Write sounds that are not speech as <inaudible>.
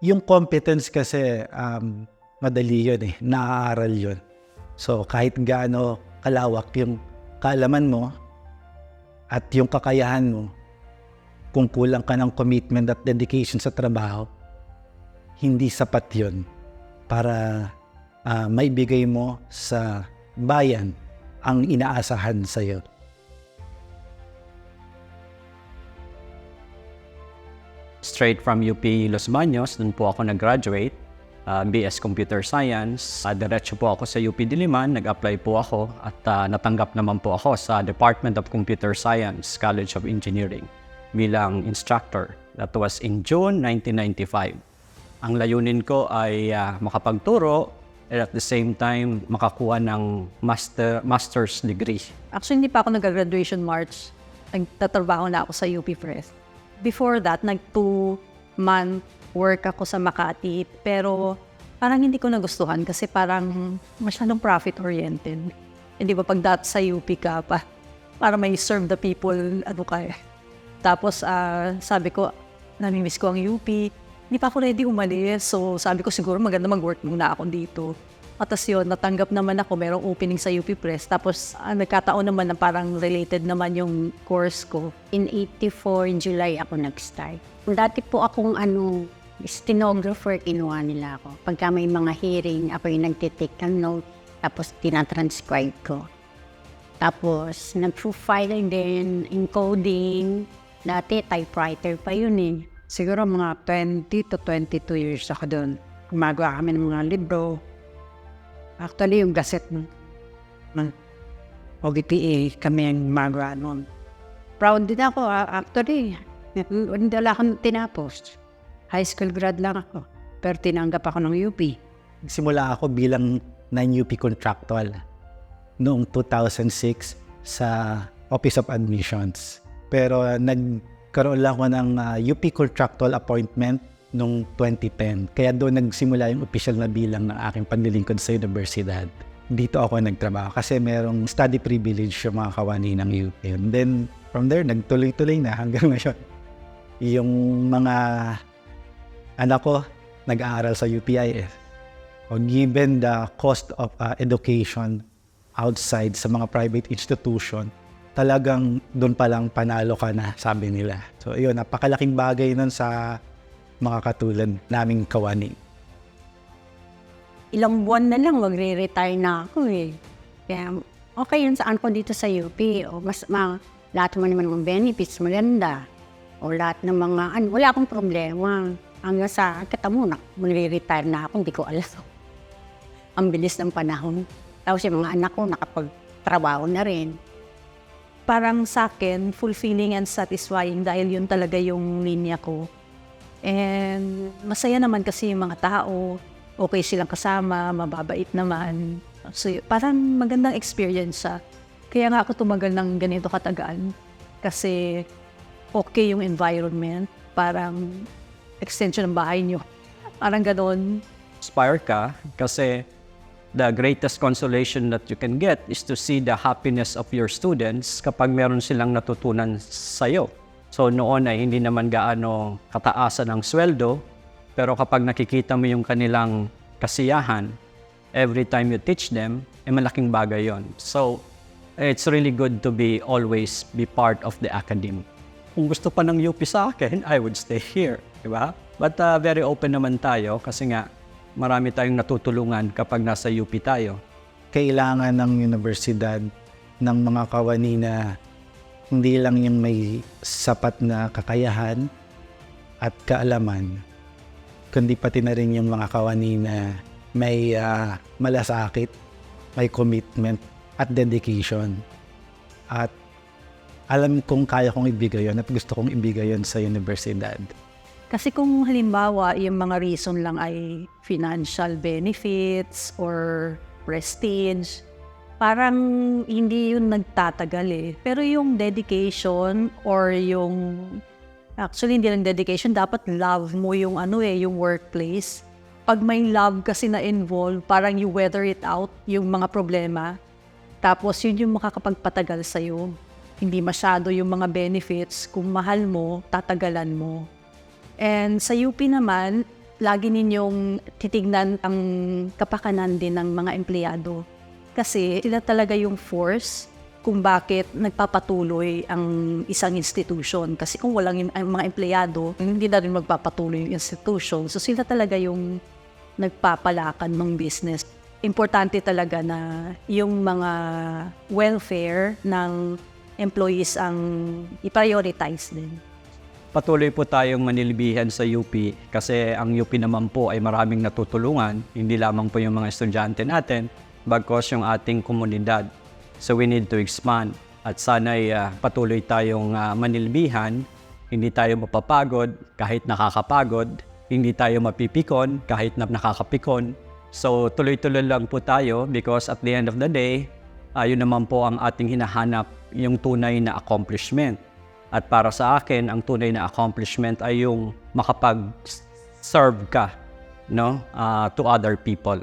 Yung competence kasi, um, madali yun eh. Naaaral yun. So, kahit gaano kalawak yung kaalaman mo at yung kakayahan mo, kung kulang ka ng commitment at dedication sa trabaho, hindi sapat yun para ah, maibigay mo sa bayan ang inaasahan sa'yo. Straight from UP Los Baños, dun po ako nag-graduate, uh, BS Computer Science. Uh, diretso po ako sa UP Diliman, nag-apply po ako at uh, natanggap naman po ako sa Department of Computer Science, College of Engineering bilang instructor. That was in June 1995. Ang layunin ko ay uh, makapagturo and at the same time makakuha ng master, master's degree. Actually, hindi pa ako nag-graduation March. Nagtatrabaho na ako sa UP Press. Before that, nag two-month work ako sa Makati. Pero parang hindi ko nagustuhan kasi parang masyadong profit-oriented. Hindi ba pag dat sa UP ka pa, para may serve the people, ano ka eh. Tapos ah, sabi ko, namimiss ko ang UP. Hindi pa ako ready umalis. So sabi ko siguro maganda mag-work muna ako dito. At tas yun, natanggap naman ako, merong opening sa UP Press. Tapos ah, nagkataon naman na parang related naman yung course ko. In 84, in July ako nag-start. Dati po akong ano, stenographer, kinuha nila ako. Pagka may mga hearing, ako yung nagtitake ng note, tapos tinatranscribe ko. Tapos, nag-file din, encoding. Dati, typewriter pa yun eh. Siguro mga 20 to 22 years ako doon. Gumagawa kami ng mga libro. Actually, yung gazette ng, ng OGTA, kami ang gumagawa noon. Proud din ako, ah, actually. Hindi wala akong tinapos. High school grad lang ako. Pero tinanggap ako ng UP. Simula ako bilang non-UP contractual noong 2006 sa Office of Admissions. Pero nagkaroon lang ako ng uh, UP contractual appointment noong 2010. Kaya doon nagsimula yung official na bilang ng aking panlilingkod sa universidad. Dito ako nagtrabaho kasi merong study privilege yung mga kawani ng UP. And then from there, nagtuloy-tuloy na hanggang <laughs> ngayon. Yung mga anak ko nag-aaral sa UPIS. O given the cost of uh, education outside sa mga private institution, talagang doon pa lang panalo ka na, sabi nila. So, yun, napakalaking bagay nun sa mga katulad naming kawani. Ilang buwan na lang, magre-retire na ako eh. Kaya, okay yun saan ko dito sa UP. O mas, ma, lahat mo naman ng benefits, maganda. O lahat ng mga, ano, wala akong problema. Hanggang sa, kita mo na, magre-retire na ako, hindi ko alam. <laughs> Ang bilis ng panahon. Tapos yung mga anak ko, nakapagtrabaho na rin. Parang sa akin, fulfilling and satisfying dahil yun talaga yung linya ko. And masaya naman kasi yung mga tao, okay silang kasama, mababait naman. So, parang magandang experience siya. Kaya nga ako tumagal ng ganito katagal. Kasi okay yung environment. Parang extension ng bahay nyo. Parang ganon. inspire ka kasi the greatest consolation that you can get is to see the happiness of your students kapag meron silang natutunan sa'yo. So noon ay hindi naman gaano kataasan ang sweldo, pero kapag nakikita mo yung kanilang kasiyahan, every time you teach them, eh malaking bagay yon. So it's really good to be always be part of the academy. Kung gusto pa ng UP sa akin, I would stay here, di ba? But uh, very open naman tayo kasi nga marami tayong natutulungan kapag nasa UP tayo. Kailangan ng universidad ng mga kawani na hindi lang yung may sapat na kakayahan at kaalaman, kundi pati na rin yung mga kawani na may ah, malasakit, may commitment at dedication. At alam kong kaya kong ibigay yon at gusto kong ibigay yon sa universidad. Kasi kung halimbawa, yung mga reason lang ay financial benefits or prestige, parang hindi yun nagtatagal eh. Pero yung dedication or yung, actually hindi lang dedication, dapat love mo yung ano eh, yung workplace. Pag may love kasi na involved, parang you weather it out, yung mga problema. Tapos yun yung makakapagpatagal sa'yo. Hindi masyado yung mga benefits. Kung mahal mo, tatagalan mo. And sa UP naman, lagi ninyong titignan ang kapakanan din ng mga empleyado. Kasi sila talaga yung force kung bakit nagpapatuloy ang isang institution. Kasi kung walang ang mga empleyado, hindi na rin magpapatuloy yung institution. So sila talaga yung nagpapalakan ng business. Importante talaga na yung mga welfare ng employees ang i-prioritize din. Patuloy po tayong manilbihan sa UP kasi ang UP naman po ay maraming natutulungan, hindi lamang po yung mga estudyante natin, bagkos yung ating komunidad. So we need to expand at sana'y ah, patuloy tayong ah, manilbihan, hindi tayo mapapagod kahit nakakapagod, hindi tayo mapipikon kahit na nakakapikon. So tuloy-tuloy lang po tayo because at the end of the day, ah, yun naman po ang ating hinahanap, yung tunay na accomplishment. At para sa akin, ang tunay na accomplishment ay yung makapag-serve ka no, ah, to other people.